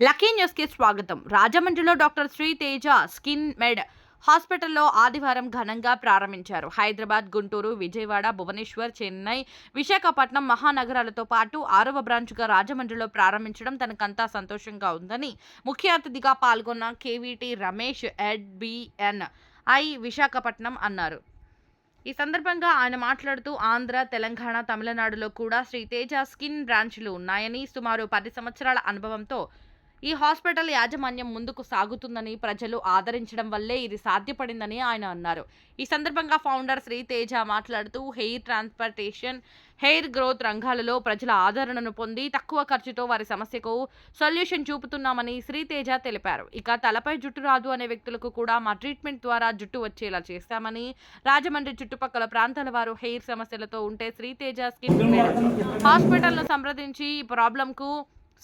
Lucky న్యూస్కి స్వాగతం. రాజమండ్రిలో doctor Sri Teja skin med హాస్పిటల్లో ఆదివారం ఘనంగా ప్రారంభించారు. హైదరాబాద్ గుంటూరు విజయవాడ భువనేశ్వర్ చెన్నై విశాఖపట్నం మహానగరాలతో పాటు ఆరవ బ్రాంచ్గా రాజమండ్రిలో ప్రారంభించడం తనకంతా సంతోషంగా ఉందని ముఖ్య అతిథిగా పాల్గొన్న కేవీటీ రమేష్ ఎడ్బిఎన్ ఐ విశాఖపట్నం అన్నారు. ఈ సందర్భంగా ఆయన మాట్లాడుతూ ఆంధ్ర తెలంగాణ తమిళనాడులో కూడా శ్రీ తేజ స్కిన్ బ్రాంచ్లు ఉన్నాయని సుమారు పది సంవత్సరాల అనుభవంతో ఈ హాస్పిటల్ యాజమాన్యం ముందుకు సాగుతుందని ప్రజలు ఆదరించడం వల్లే ఇది సాధ్యపడిందని ఆయన అన్నారు. ఈ సందర్భంగా ఫౌండర్ శ్రీ తేజ మాట్లాడుతూ హెయిర్ ట్రాన్స్ప్లాంటేషన్ హెయిర్ గ్రోత్ రంగాలలో ప్రజల ఆదరణను పొంది తక్కువ ఖర్చుతో వారి సమస్యకు సొల్యూషన్ చూపుతున్నామని శ్రీతేజ తెలిపారు. ఇక తలపై జుట్టు రాదు అనే వ్యక్తులకు కూడా మా ట్రీట్మెంట్ ద్వారా జుట్టు వచ్చేలా చేస్తామని రాజమండ్రి చుట్టుపక్కల ప్రాంతాల వారు హెయిర్ సమస్యలతో ఉంటే శ్రీతేజ స్కిన్ హాస్పిటల్ను సంప్రదించి ఈ ప్రాబ్లంకు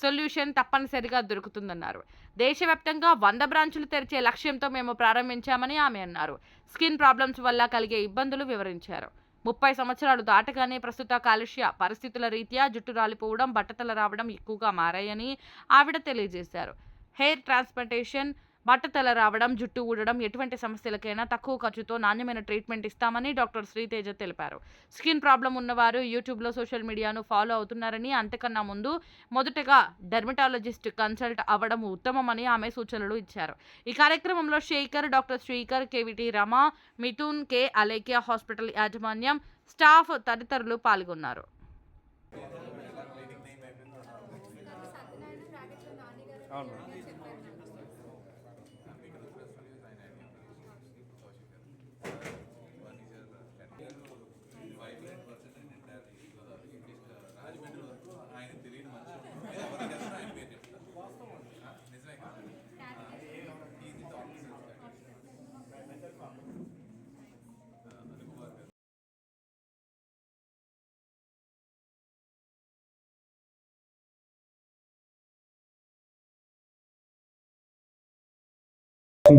సొల్యూషన్ తప్పనిసరిగా దొరుకుతుందన్నారు. దేశవ్యాప్తంగా వంద బ్రాంచులు తెరిచే లక్ష్యంతో మేము ప్రారంభించామని ఆమె అన్నారు. స్కిన్ ప్రాబ్లమ్స్ వల్ల కలిగే ఇబ్బందులు వివరించారు. ముప్పై సంవత్సరాలు దాటగానే ప్రస్తుత కాలుష్య పరిస్థితుల రీత్యా జుట్టు రాలిపోవడం బట్టతల రావడం ఎక్కువగా మారాయని ఆవిడ తెలియజేశారు. హెయిర్ ట్రాన్స్ప్లాంటేషన్ బట్టతల రావడం జుట్టు ఊడడం ఎటువంటి సమస్యలకైనా తక్కువ ఖర్చుతో నాణ్యమైన ట్రీట్మెంట్ ఇస్తామని డాక్టర్ శ్రీతేజ తెలిపారు. స్కిన్ ప్రాబ్లం ఉన్నవారు యూట్యూబ్లో సోషల్ మీడియాను ఫాలో అవుతున్నారని అంతకన్నా ముందు మొదటగా డెర్మటాలజిస్ట్ కన్సల్ట్ అవ్వడం ఉత్తమమని ఆమె సూచనలు ఇచ్చారు. ఈ కార్యక్రమంలో Shekar doctor Srikar KVT Rama Mithun K Alekhya hospital యాజమాన్యం స్టాఫ్ తదితరులు పాల్గొన్నారు.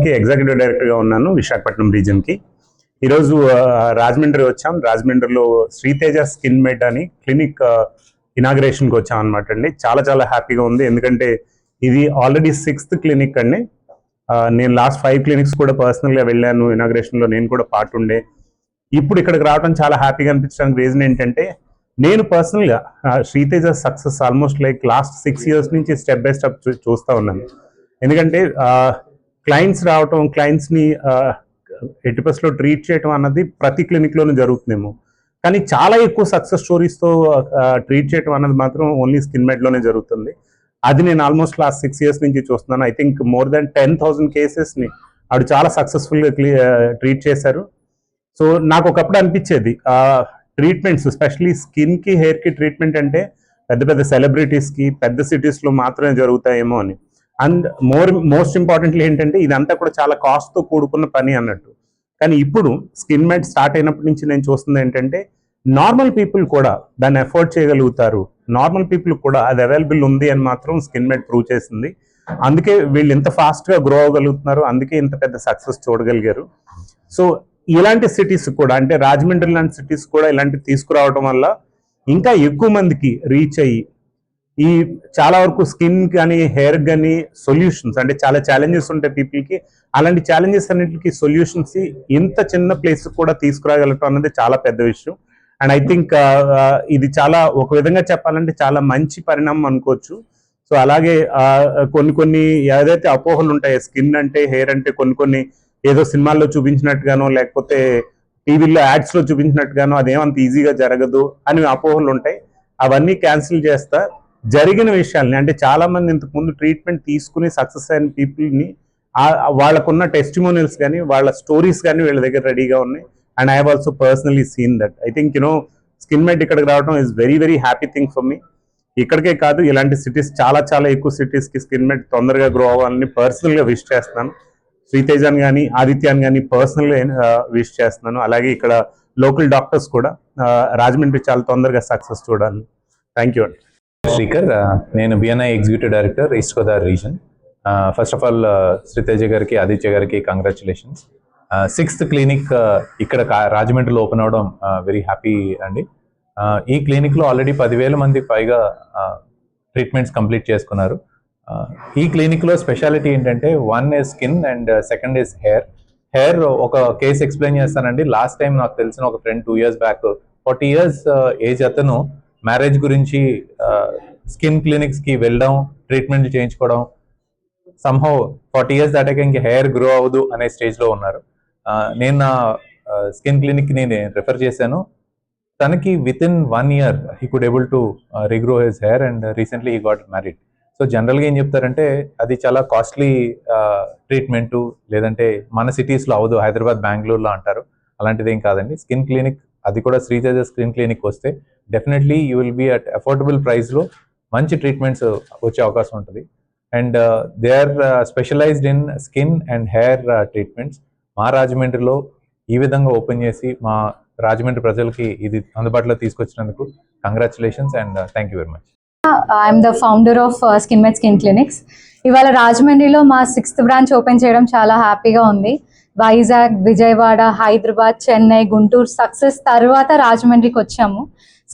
కి ఎగ్జిక్యూటివ్ డైరెక్టర్గా ఉన్నాను విశాఖపట్నం రీజన్కి ఈరోజు రాజమండ్రి వచ్చాం. రాజమండ్రిలో శ్రీతేజ స్కిన్ మెడ్ అని క్లినిక్ ఇనాగ్రేషన్కి వచ్చాం అనమాట అండి. చాలా చాలా హ్యాపీగా ఉంది. ఎందుకంటే ఇది ఆల్రెడీ సిక్స్త్ క్లినిక్ అండి. నేను లాస్ట్ ఫైవ్ క్లినిక్స్ కూడా పర్సనల్గా వెళ్ళాను. ఇనాగ్రేషన్లో నేను కూడా పార్ట్ ఉండే. ఇప్పుడు ఇక్కడికి రావడం చాలా హ్యాపీగా అనిపించడానికి రీజన్ ఏంటంటే నేను పర్సనల్గా Sriteja success almost like last six years నుంచి స్టెప్ బై స్టెప్ చూస్తూ ఉన్నాను. ఎందుకంటే క్లయింట్స్ రావటం క్లయింట్స్ని ఎటిపస్లో ట్రీట్ చేయటం అన్నది ప్రతి క్లినిక్లోనూ జరుగుతుందేమో. కానీ చాలా ఎక్కువ సక్సెస్ స్టోరీస్తో ట్రీట్ చేయటం అన్నది మాత్రం ఓన్లీ స్కిన్ మెడ్లోనే జరుగుతుంది. అది నేను ఆల్మోస్ట్ లాస్ట్ సిక్స్ ఇయర్స్ నుంచి చూస్తున్నాను. I think more than ten thousand కేసెస్ని ఆవిడ చాలా సక్సెస్ఫుల్గా ట్రీట్ చేశారు. సో నాకు ఒకప్పుడు అనిపించేది ట్రీట్మెంట్స్ స్పెషలీ స్కిన్కి హెయిర్కి ట్రీట్మెంట్ అంటే పెద్ద పెద్ద సెలబ్రిటీస్కి పెద్ద సిటీస్లో మాత్రమే జరుగుతాయేమో అని. అండ్ మోర్ మోస్ట్ ఇంపార్టెంట్లీ ఏంటంటే ఇదంతా కూడా చాలా కాస్ట్తో కూడుకున్న పని అన్నట్టు. కానీ ఇప్పుడు స్కిన్ మెడ్ స్టార్ట్ అయినప్పటి నుంచి నేను చూస్తుంది ఏంటంటే నార్మల్ పీపుల్ కూడా దాన్ని ఎఫోర్డ్ చేయగలుగుతారు. నార్మల్ పీపుల్ కూడా అది అవైలబుల్ ఉంది అని మాత్రం స్కిన్ మెడ్ ప్రూవ్ చేసింది. అందుకే వీళ్ళు ఇంత ఫాస్ట్గా గ్రో అవ్వగలుగుతున్నారు. అందుకే ఇంత పెద్ద సక్సెస్ చూడగలిగారు. సో ఇలాంటి సిటీస్ కూడా అంటే రాజమండ్రి లాంటి సిటీస్ కూడా ఇలాంటివి తీసుకురావడం వల్ల ఇంకా ఎక్కువ మందికి రీచ్ అయ్యి ఈ చాలా వరకు స్కిన్ కానీ హెయిర్ కానీ సొల్యూషన్స్ అంటే చాలా ఛాలెంజెస్ ఉంటాయి పీపుల్కి అలాంటి ఛాలెంజెస్ అన్నిటికీ సొల్యూషన్స్ ఇంత చిన్న ప్లేస్ కూడా తీసుకురాగలటం అనేది చాలా పెద్ద విషయం. అండ్ ఐ థింక్ ఇది చాలా ఒక విధంగా చెప్పాలంటే చాలా మంచి పరిణామం అనుకోవచ్చు. సో అలాగే uh, uh, కొన్ని కొన్ని ఏదైతే అపోహలు ఉంటాయో స్కిన్ అంటే హెయిర్ అంటే కొన్ని కొన్ని ఏదో సినిమాల్లో చూపించినట్టుగానో లేకపోతే టీవీలో యాడ్స్లో చూపించినట్టుగానో అదేమంత ఈజీగా జరగదు అని అపోహలు ఉంటాయి. అవన్నీ క్యాన్సిల్ చేస్తా. జరిగిన విషయాల్ని అంటే చాలా మంది ట్రీట్మెంట్ తీసుకుని సక్సెస్ అయిన పీపుల్ని వాళ్ళకున్న టెస్టిమోనియల్స్ కానీ వాళ్ళ స్టోరీస్ కానీ వీళ్ళ దగ్గర రెడీగా ఉన్నాయి. And I have also personally seen that I think you know skin med ఇక్కడికి రావడం is very very happy thing for me ఇక్కడికే కాదు ఇలాంటి సిటీస్ చాలా చాలా ఎక్కువ సిటీస్కి స్కిన్ మెడ్ తొందరగా గ్రో అవ్వాలని పర్సనల్గా విష్ చేస్తున్నాను. శ్రీతేజాన్ కానీ ఆదిత్యాన్ కానీ పర్సనల్గా విష్ చేస్తున్నాను. అలాగే ఇక్కడ లోకల్ డాక్టర్స్ కూడా రాజమండ్రి చాలా తొందరగా సక్సెస్ చూడాలి థ్యాంక్ యూ అండి. శ్రీకర్ నేను BNI executive director east Godavari region first of all Sriteja గారికి ఆదిత్య గారికి కంగ్రాచులేషన్స్ సిక్స్త్ క్లినిక్ ఇక్కడ రాజమండ్రిలో ఓపెన్ అవడం వెరీ హ్యాపీ అండి. ఈ ఈ క్లినిక్లో ఆల్రెడీ పదివేల మంది పైగా ట్రీట్మెంట్స్ కంప్లీట్ చేసుకున్నారు. ఈ క్లినిక్లో స్పెషాలిటీ ఏంటంటే one is skin and second is hair hair ఒక కేసు ఎక్స్ప్లెయిన్ చేస్తానండి. లాస్ట్ టైం నాకు తెలిసిన ఒక friend two years back forty years age అతను మ్యారేజ్ గురించి స్కిన్ క్లినిక్స్కి వెళ్ళడం ట్రీట్మెంట్ చేయించుకోవడం సంహౌ ఫార్టీ ఇయర్స్ దాటాక ఇంక హెయిర్ గ్రో అవ్వదు అనే స్టేజ్లో ఉన్నారు. నేను నా స్కిన్ క్లినిక్ నేను రిఫర్ చేశాను. తనకి with in one year he could able to regrow his hair and recently he got married so జనరల్గా ఏం చెప్తారంటే అది చాలా కాస్ట్లీ ట్రీట్మెంట్ లేదంటే మన సిటీస్లో అవ్వదు హైదరాబాద్ బెంగళూరులో అంటారు. అలాంటిది ఏం కాదండి. స్కిన్ క్లినిక్ అది కూడా శ్రీతేజ స్కిన్ క్లినిక్ వస్తే definitely you will be at affordable ప్రైస్లో మంచి ట్రీట్మెంట్స్ వచ్చే అవకాశం ఉంటుంది. And they are specialised in skin and hair treatments మా రాజమండ్రిలో ఈ విధంగా ఓపెన్ చేసి మా రాజమండ్రి ప్రజలకి ఇది అందుబాటులో తీసుకొచ్చినందుకు congratulations and thank you very much I'm the founder of skin med skin clinics ఇవాళ రాజమండ్రిలో మా సిక్స్త్ బ్రాంచ్ ఓపెన్ చేయడం చాలా హ్యాపీగా ఉంది. వైజాగ్ విజయవాడ హైదరాబాద్ చెన్నై గుంటూరు సక్సెస్ తర్వాత రాజమండ్రికి వచ్చాము.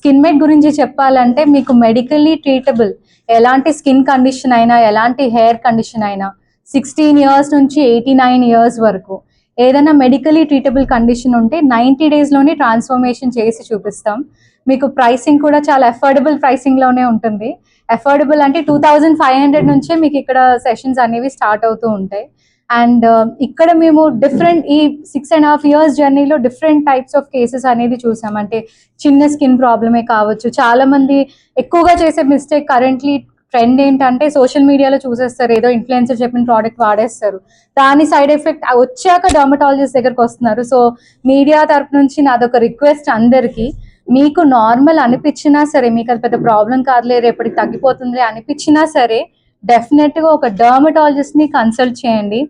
స్కిన్ మెడ్ గురించి చెప్పాలంటే మీకు మెడికల్లీ ట్రీటబుల్ ఎలాంటి స్కిన్ కండిషన్ అయినా ఎలాంటి హెయిర్ కండిషన్ అయినా సిక్స్టీన్ ఇయర్స్ నుంచి ఎయిటీ నైన్ ఇయర్స్ వరకు ఏదైనా మెడికలీ ట్రీటబుల్ కండిషన్ ఉంటే నైంటీ డేస్లోనే ట్రాన్స్ఫర్మేషన్ చేసి చూపిస్తాం. మీకు ప్రైసింగ్ కూడా చాలా అఫోర్డబుల్ ప్రైసింగ్లోనే ఉంటుంది. అఫోర్డబుల్ అంటే టూ థౌజండ్ ఫైవ్ హండ్రెడ్ నుంచే మీకు ఇక్కడ సెషన్స్ అనేవి స్టార్ట్ అవుతూ ఉంటాయి. అండ్ uh, ఇక్కడ మేము డిఫరెంట్ ఈ సిక్స్ అండ్ హాఫ్ ఇయర్స్ జర్నీలో డిఫరెంట్ టైప్స్ ఆఫ్ కేసెస్ అనేది చూసాం. అంటే చిన్న స్కిన్ ప్రాబ్లమే కావచ్చు. చాలా మంది ఎక్కువగా చేసే మిస్టేక్ కరెంట్లీ ట్రెండ్ ఏంటంటే సోషల్ మీడియాలో చూసేస్తారు. ఏదో ఇన్ఫ్లుయెన్సర్ చెప్పిన ప్రోడక్ట్ వాడేస్తారు. దాని సైడ్ ఎఫెక్ట్ వచ్చాక డర్మటాలజిస్ట్ దగ్గరకు వస్తున్నారు. సో మీడియా తరపు నుంచి నాదొక రిక్వెస్ట్ అందరికీ. మీకు నార్మల్ అనిపించినా సరే మీకు అది పెద్ద ప్రాబ్లం కాదులే రేపటికి తగ్గిపోతుంది అనిపించినా సరే డెఫినెట్గా ఒక డర్మటాలజిస్ట్ని కన్సల్ట్ చేయండి.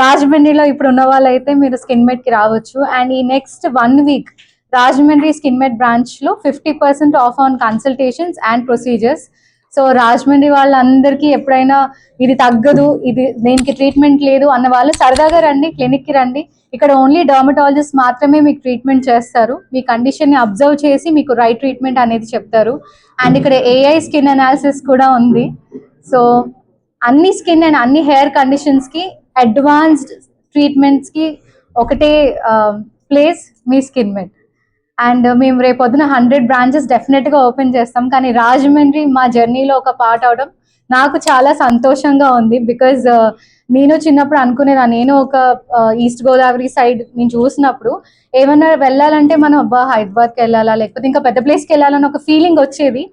రాజమండ్రిలో ఇప్పుడు ఉన్న వాళ్ళైతే మీరు స్కిన్ మెట్కి రావచ్చు. అండ్ ఈ next one week Rajahmundry skin med బ్రాంచ్లో fifty percent off on consultations and procedures so Rajahmundry వాళ్ళందరికీ ఎప్పుడైనా ఇది తగ్గదు ఇది దీనికి ట్రీట్మెంట్ లేదు అన్న వాళ్ళు సరదాగా రండి క్లినిక్కి రండి. ఇక్కడ ఓన్లీ డర్మటాలజిస్ట్ మాత్రమే మీకు ట్రీట్మెంట్ చేస్తారు. మీ కండిషన్ని అబ్జర్వ్ చేసి మీకు రైట్ ట్రీట్మెంట్ అనేది చెప్తారు. అండ్ ఇక్కడ ఏఐ స్కిన్ అనాలిసిస్ కూడా ఉంది. సో అన్ని స్కిన్ అండ్ అన్ని హెయిర్ కండిషన్స్కి అడ్వాన్స్డ్ ట్రీట్మెంట్స్కి ఒకటే ప్లేస్ మీ స్కిన్ మెట్ అండ్ మేము రేపొద్దున హండ్రెడ్ బ్రాంచెస్ డెఫినెట్గా ఓపెన్ చేస్తాం. కానీ రాజమండ్రి మా జర్నీలో ఒక పార్ట్ అవడం నాకు చాలా సంతోషంగా ఉంది బికాజ్ నేను చిన్నప్పుడు అనుకునేదా నేను ఒక ఈస్ట్ గోదావరి సైడ్ నేను చూసినప్పుడు ఏమన్నా వెళ్ళాలంటే మనం అబ్బా హైదరాబాద్కి వెళ్ళాలా లేకపోతే ఇంకా పెద్ద ప్లేస్కి వెళ్ళాలని ఒక ఫీలింగ్ వచ్చేది.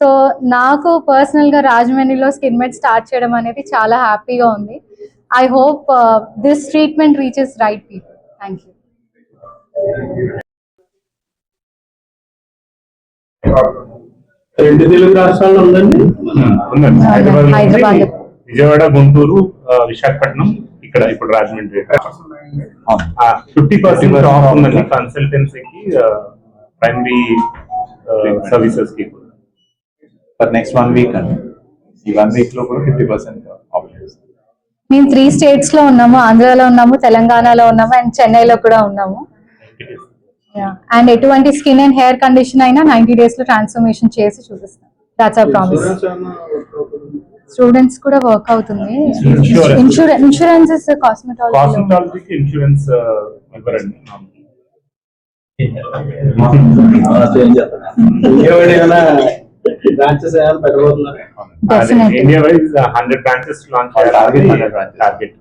సో నాకు పర్సనల్గా రాజమండ్రిలో స్కిన్ మెడ్ స్టార్ట్ చేయడం అనేది చాలా హ్యాపీగా ఉంది. I hope this treatment reaches right people thank you రెండు తెలుగు రాష్ట్రాల్లో ఉందండి? ఉందండి. హైదరాబాద్ హైదరాబాద్. విజయవాడ గుంటూరు విశాఖపట్నం ఇక్కడ ఇప్పుడు రాజమండ్రి. ఫిఫ్టీ పర్సెంట్ ఆఫ్ ఉందండి కన్సల్టెన్సీకి ప్రైమరీ సర్వీసెస్కి. ఫర్ నెక్స్ట్ వన్ వీక్ అండి ఈ వన్ వీక్లో కూడా ఫిఫ్టీ పర్సెంట్ మేము త్రీ స్టేట్స్లో ఉన్నాము ఆంధ్రాలో ఉన్నాము తెలంగాణలో ఉన్నాము అండ్ చెన్నైలో కూడా ఉన్నాము అండ్ ఎటువంటి స్కిన్ అండ్ హెయిర్ కండిషన్ అయినా నైన్టీ డేస్లో ట్రాన్స్ఫర్మేషన్ చేసి చూపిస్తాం దాట్స్ ప్రామిస్? స్టూడెంట్స్ కూడా వర్క్ అవుతుంది. Insurance insurances cosmetology insurance branches పెట్టబోతున్నారు. India wise hundred branches launch Target 100 branches. Target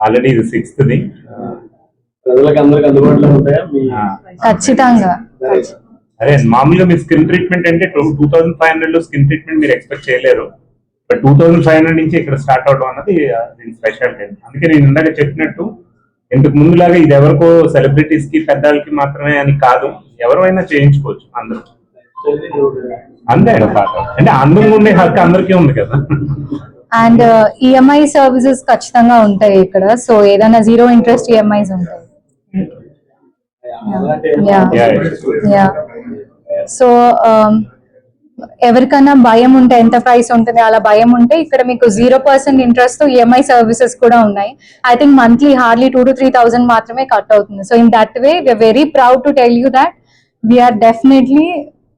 already ఇది సిక్స్త్ ది. ప్రజలకు అందరికి అందుబాటులో ఉంటాయా ఖచ్చితంగా. అదే మామూలుగా మీ స్కిన్ ట్రీట్మెంట్ అంటే టూ థౌసండ్ ఫైవ్ హండ్రెడ్లో స్కిన్ ట్రీట్మెంట్ మీరు ఎక్స్పెక్ట్ చేయలేరు. But two thousand five hundred నుంచి ఇక్కడ స్టార్ట్ అవడం అన్నది దీని స్పెషాలిటీ అందుకే నేను ఇందాక చెప్పినట్టు ఇంతకు ముందులాగా ఇది ఎవరికో సెలబ్రిటీస్కి పెద్దలకి మాత్రమే అని కాదు. ఎవరైనా చేయించుకోవచ్చు అందరూ. అంతే అంటే అందంగా ఉండే హక్కు అందరికీ ఉంది కదా. అండ్ ఈఎంఐ సర్వీసెస్ ఖచ్చితంగా ఉంటాయి ఇక్కడ. సో ఏదైనా జీరో ఇంట్రెస్ట్ ఈఎంఐస్ ఉంటాయి. సో um, ఎవరికైనా భయం ఉంటే ఎంత ప్రైస్ ఉంటుంది అలా భయం ఉంటే ఇక్కడ మీకు zero percent interest EMI services కూడా ఉన్నాయి. I think monthly hardly two to three thousand మాత్రమే కట్ అవుతుంది. So in that way we are very proud to tell you that we are definitely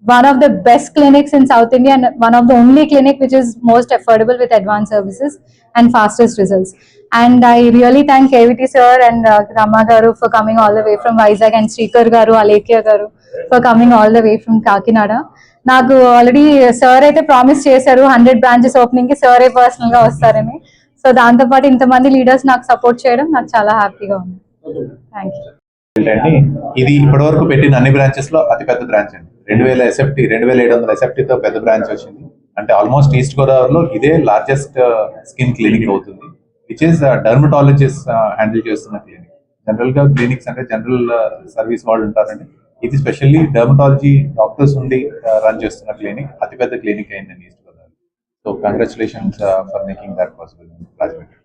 one of the best clinics in South India and one of the only clinic which is most affordable with advanced services and fastest results. And I really thank KVT sir and uh, Rama Garu for coming all the way from Vizag and Srikar Garu, Alekhya Garu for coming all the way from Kakinada. నాకు already sir అయితే promise చేశారు hundred branches opening కి సారే personal గా వస్తారని so దాంతో పాటు ఇంతమంది లీడర్స్ నాకు సపోర్ట్ చేయడం నాకు చాలా హ్యాపీగా ఉంది థ్యాంక్ యూ ఏంటంటే ఇది ఇప్పటివరకు పెట్టిన అన్ని బ్రాంచెస్లో అతి పెద్ద బ్రాంచ్ అండి రెండు వేల ఎస్ఎఫ్టీ రెండు వేల ఏడు వందల ఎస్ఎఫ్టీతో తో పెద్ద బ్రాంచ్ వచ్చింది. అంటే ఆల్మోస్ట్ ఈస్ట్ గోదావరిలో ఇదే లార్జెస్ట్ స్కిన్ క్లినిక్ అవుతుంది. విచ్ ఇస్ డర్మటాలజిస్ట్ హ్యాండిల్ చేస్తున్న క్లినిక్ జనరల్గా క్లినిక్స్ అంటే జనరల్ సర్వీస్ uh, వాళ్ళు ఉంటారండి. ఇది స్పెషల్లీ డర్మటాలజీ డాక్టర్స్ ఉండి uh, రన్ చేస్తున్న క్లినిక్ అతిపెద్ద క్లినిక్ అయిందండి East Godavari so congratulations for making that possible Rajahmundry